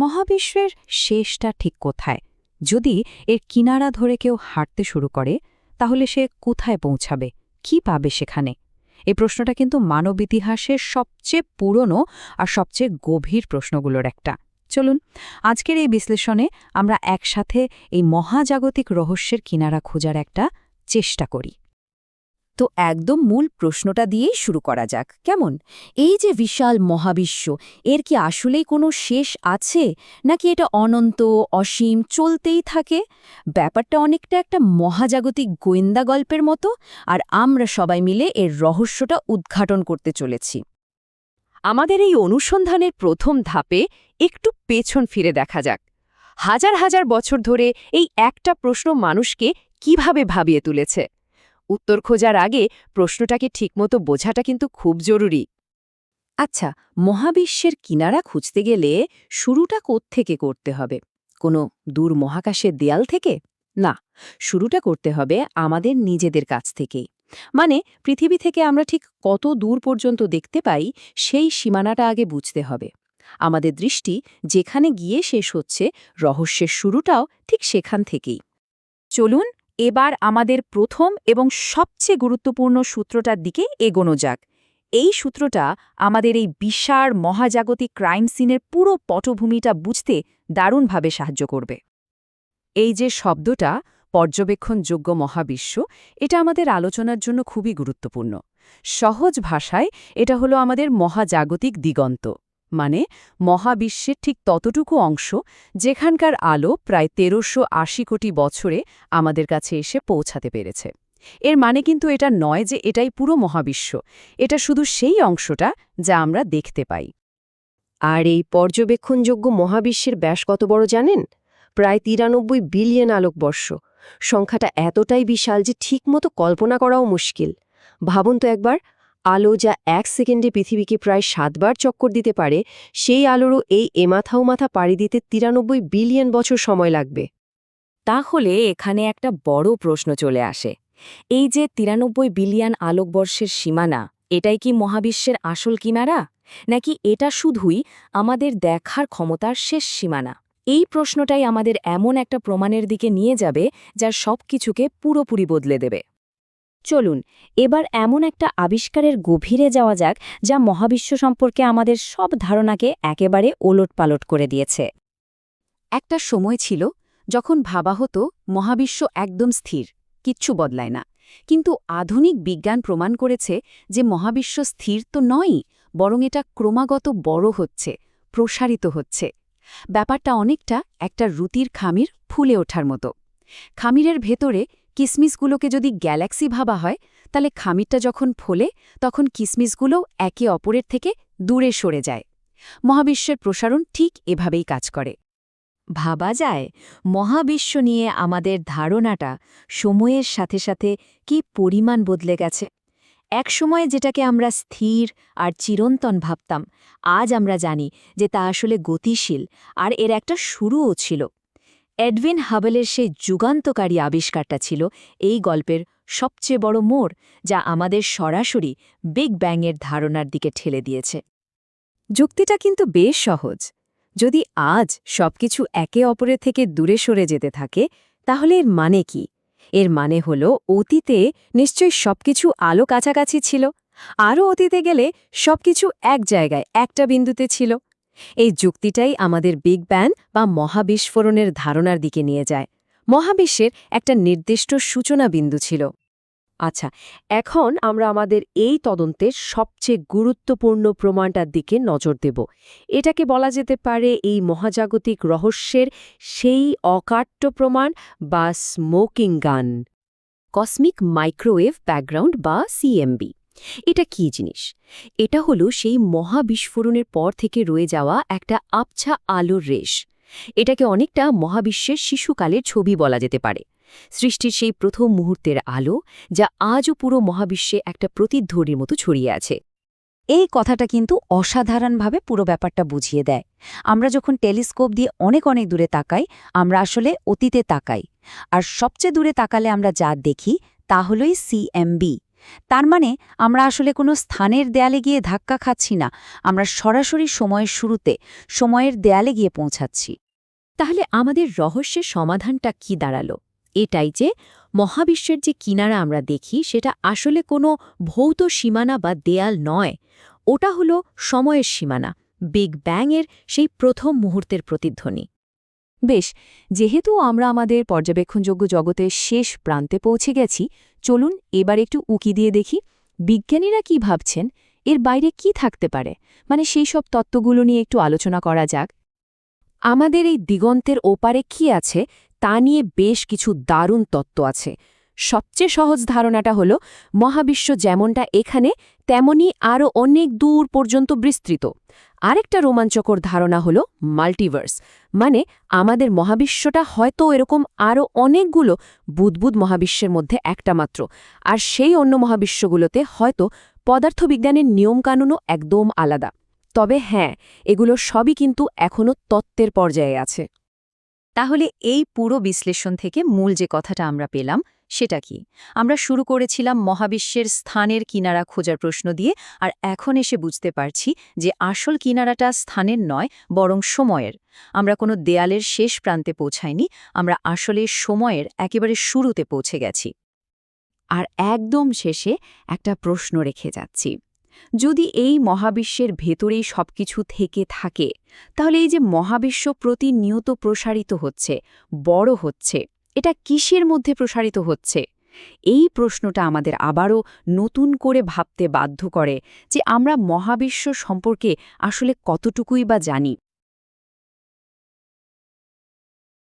মহাবিশ্বের শেষটা ঠিক কোথায়? যদি এর কিনারা ধরে কেউ হাঁটতে শুরু করে, তাহলে সে কোথায় পৌঁছাবে? কি পাবে সেখানে? এই প্রশ্নটা কিন্তু মানব ইতিহাসের সবচেয়ে পুরনো আর সবচেয়ে গভীর প্রশ্নগুলোর একটা। চলুন, আজকের এই বিশ্লেষণে আমরা একসাথে এই মহাজাগতিক রহস্যের কিনারা খোঁজার একটা চেষ্টা করি। তো একদম মূল প্রশ্নটা দিয়েই শুরু করা যাক। কেমন? এই যে বিশাল মহাবিশ্ব, এর কি আসলেই কোনো শেষ আছে? নাকি এটা অনন্ত, অসীম চলতেই থাকে? ব্যাপারটা অনেকটা একটা মহাজাগতিক গোয়েন্দা গল্পের মতো, আর আমরা সবাই মিলে এর রহস্যটা উদ্ঘাটন করতে চলেছি। আমাদের এই অনুসন্ধানের প্রথম ধাপে একটু পেছন ফিরে দেখা যাক। হাজার হাজার বছর ধরে এই একটা প্রশ্ন মানুষকে কীভাবে ভাবিয়ে তুলেছে? উত্তর খোঁজার আগে প্রশ্নটাকে ঠিকমতো বোঝাটা কিন্তু খুব জরুরি। আচ্ছা মহাবিশ্বের কিনারা খুঁজতে গেলে শুরুটা থেকে করতে হবে? কোনো দূর মহাকাশের দেয়াল থেকে? না, শুরুটা করতে হবে আমাদের নিজেদের কাছ থেকেই। মানে পৃথিবী থেকে আমরা ঠিক কত দূর পর্যন্ত দেখতে পাই সেই সীমানাটা আগে বুঝতে হবে। আমাদের দৃষ্টি যেখানে গিয়ে শেষ হচ্ছে, রহস্যের শুরুটাও ঠিক সেখান থেকেই। চলুন এবার আমাদের প্রথম এবং সবচেয়ে গুরুত্বপূর্ণ সূত্রটার দিকে এগোনো যাক। এই সূত্রটা আমাদের এই বিশাল মহাজাগতিক ক্রাইম সিনের পুরো পটভূমিটা বুঝতে দারুণভাবে সাহায্য করবে। এই যে শব্দটা পর্যবেক্ষণযোগ্য মহাবিশ্ব, এটা আমাদের আলোচনার জন্য খুবই গুরুত্বপূর্ণ। সহজ ভাষায় এটা হলো আমাদের মহাজাগতিক দিগন্ত। মানে মহাবিশ্বের ঠিক ততটুকু অংশ, যেখানকার আলো প্রায় তেরোশো কোটি বছরে আমাদের কাছে এসে পৌঁছাতে পেরেছে। এর মানে কিন্তু এটা নয় যে এটাই পুরো মহাবিশ্ব, এটা শুধু সেই অংশটা যা আমরা দেখতে পাই। আর এই পর্যবেক্ষণযোগ্য মহাবিশ্বের ব্যাস কত বড় জানেন? প্রায় তিরানব্বই বিলিয়ন আলোকবর্ষ। সংখ্যাটা এতটাই বিশাল যে ঠিকমতো কল্পনা করাও মুশকিল। ভাবুন তো একবার আলো যা এক সেকেন্ডে পৃথিবীকে প্রায় সাতবার চক্কর দিতে পারে, সেই আলোরও এই এমাথাও মাথা পাড়ি দিতে তিরানব্বই বিলিয়ন বছর সময় লাগবে। তাহলে এখানে একটা বড় প্রশ্ন চলে আসে। এই যে তিরানব্বই বিলিয়ন আলোকবর্ষের সীমানা, এটাই কি মহাবিশ্বের আসল কিনারা? নাকি এটা শুধুই আমাদের দেখার ক্ষমতার শেষ সীমানা? এই প্রশ্নটাই আমাদের এমন একটা প্রমাণের দিকে নিয়ে যাবে, যা সব কিছুকে পুরোপুরি বদলে দেবে। চলুন, এবার এমন একটা আবিষ্কারের গভীরে যাওয়া যাক, যা মহাবিশ্ব সম্পর্কে আমাদের সব ধারণাকে একেবারে ওলটপালট করে দিয়েছে। একটা সময় ছিল যখন ভাবা হতো মহাবিশ্ব একদম স্থির, কিচ্ছু বদলায় না। কিন্তু আধুনিক বিজ্ঞান প্রমাণ করেছে যে মহাবিশ্ব স্থির তো নয়ই, বরং এটা ক্রমাগত বড় হচ্ছে, প্রসারিত হচ্ছে। ব্যাপারটা অনেকটা একটা রুতির খামির ফুলে ওঠার মতো। খামিরের ভেতরে কিসমিসগুলোকে যদি গ্যালাক্সি ভাবা হয়, তাহলে খামিরটা যখন ফোলে, তখন কিসমিসগুলো একে অপরের থেকে দূরে সরে যায়। মহাবিশ্বের প্রসারণ ঠিক এভাবেই কাজ করে। ভাবা যায়, মহাবিশ্ব নিয়ে আমাদের ধারণাটা সময়ের সাথে সাথে কি পরিমাণ বদলে গেছে। এক সময় যেটাকে আমরা স্থির আর চিরন্তন ভাবতাম, আজ আমরা জানি যে তা আসলে গতিশীল আর এর একটা শুরুও ছিল। এডভিন হাবেলের সেই যুগান্তকারী আবিষ্কারটা ছিল এই গল্পের সবচেয়ে বড় মোড়, যা আমাদের সরাসরি বিগ ব্যাংয়ের ধারণার দিকে ঠেলে দিয়েছে। যুক্তিটা কিন্তু বেশ সহজ। যদি আজ সবকিছু একে অপরের থেকে দূরে সরে যেতে থাকে, তাহলে এর মানে কি? এর মানে হল অতীতে নিশ্চয়ই সবকিছু আলো কাছাকাছি ছিল। আরও অতীতে গেলে সবকিছু এক জায়গায়, একটা বিন্দুতে ছিল। এই যুক্তিটাই আমাদের বিগ ব্যান বা মহাবিস্ফোরণের ধারণার দিকে নিয়ে যায়। মহাবিশ্বের একটা নির্দিষ্ট সূচনা বিন্দু ছিল। আচ্ছা এখন আমরা আমাদের এই তদন্তের সবচেয়ে গুরুত্বপূর্ণ প্রমাণটার দিকে নজর দেব। এটাকে বলা যেতে পারে এই মহাজাগতিক রহস্যের সেই অকাট্য প্রমাণ বা smoking gun. Cosmic microwave background বা সিএমবি এটা কি জিনিস? এটা হলো সেই মহাবিস্ফোরণের পর থেকে রয়ে যাওয়া একটা আবছা আলোর রেশ। এটাকে অনেকটা মহাবিশ্বের শিশুকালের ছবি বলা যেতে পারে। সৃষ্টির সেই প্রথম মুহূর্তের আলো, যা আজও পুরো মহাবিশ্বে একটা প্রতিধ্বনির মতো ছড়িয়ে আছে। এই কথাটা কিন্তু অসাধারণভাবে পুরো ব্যাপারটা বুঝিয়ে দেয়। আমরা যখন টেলিস্কোপ দিয়ে অনেক অনেক দূরে তাকাই, আমরা আসলে অতীতে তাকাই। আর সবচেয়ে দূরে তাকালে আমরা যা দেখি, তা হলই সিএমবি তার মানে আমরা আসলে কোনো স্থানের দেয়ালে গিয়ে ধাক্কা খাচ্ছি না, আমরা সরাসরি সময়ের শুরুতে সময়ের দেয়ালে গিয়ে পৌঁছাচ্ছি। তাহলে আমাদের রহস্যের সমাধানটা কি দাঁড়াল? এটাই যে মহাবিশ্বের যে কিনারা আমরা দেখি, সেটা আসলে কোনো ভৌত সীমানা বা দেয়াল নয়। ওটা হলো সময়ের সীমানা, বিগ ব্যাংয়ের সেই প্রথম মুহূর্তের প্রতিধ্বনি। বেশ, যেহেতু আমরা আমাদের পর্যবেক্ষণযোগ্য জগতের শেষ প্রান্তে পৌঁছে গেছি, চলুন এবার একটু উকি দিয়ে দেখি বিজ্ঞানীরা কি ভাবছেন, এর বাইরে কি থাকতে পারে। মানে সেই সব তত্ত্বগুলো নিয়ে একটু আলোচনা করা যাক। আমাদের এই দিগন্তের ওপারে কি আছে, তা নিয়ে বেশ কিছু দারুণ তত্ত্ব আছে। সবচেয়ে সহজ ধারণাটা হলো, মহাবিশ্ব যেমনটা এখানে, তেমনি আরও অনেক দূর পর্যন্ত বিস্তৃত। আরেকটা রোমাঞ্চকর ধারণা হলো মাল্টিভার্স। মানে আমাদের মহাবিশ্বটা হয়তো এরকম আরও অনেকগুলো বুদবুদ মহাবিশ্বের মধ্যে একটা মাত্র, আর সেই অন্য মহাবিশ্বগুলোতে হয়তো পদার্থবিজ্ঞানের নিয়মকানুনও একদম আলাদা। তবে হ্যাঁ এগুলো সবই কিন্তু এখনও তত্ত্বের পর্যায়ে আছে। তাহলে এই পুরো বিশ্লেষণ থেকে মূল যে কথাটা আমরা পেলাম সেটা কি? আমরা শুরু করেছিলাম মহাবিশ্বের স্থানের কিনারা খোঁজার প্রশ্ন দিয়ে, আর এখন এসে বুঝতে পারছি যে আসল কিনারাটা স্থানের নয়, বরং সময়ের। আমরা কোনো দেয়ালের শেষ প্রান্তে পৌঁছাইনি, আমরা আসলে সময়ের একেবারে শুরুতে পৌঁছে গেছি। আর একদম শেষে একটা প্রশ্ন রেখে যাচ্ছি। যদি এই মহাবিশ্বের ভেতরেই সবকিছু থেকে থাকে, তাহলে এই যে মহাবিশ্ব প্রতিনিয়ত প্রসারিত হচ্ছে, বড় হচ্ছে এটা কিসের মধ্যে প্রসারিত হচ্ছে? এই প্রশ্নটা আমাদের আবারও নতুন করে ভাবতে বাধ্য করে যে আমরা মহাবিশ্ব সম্পর্কে আসলে কতটুকুই বা জানি।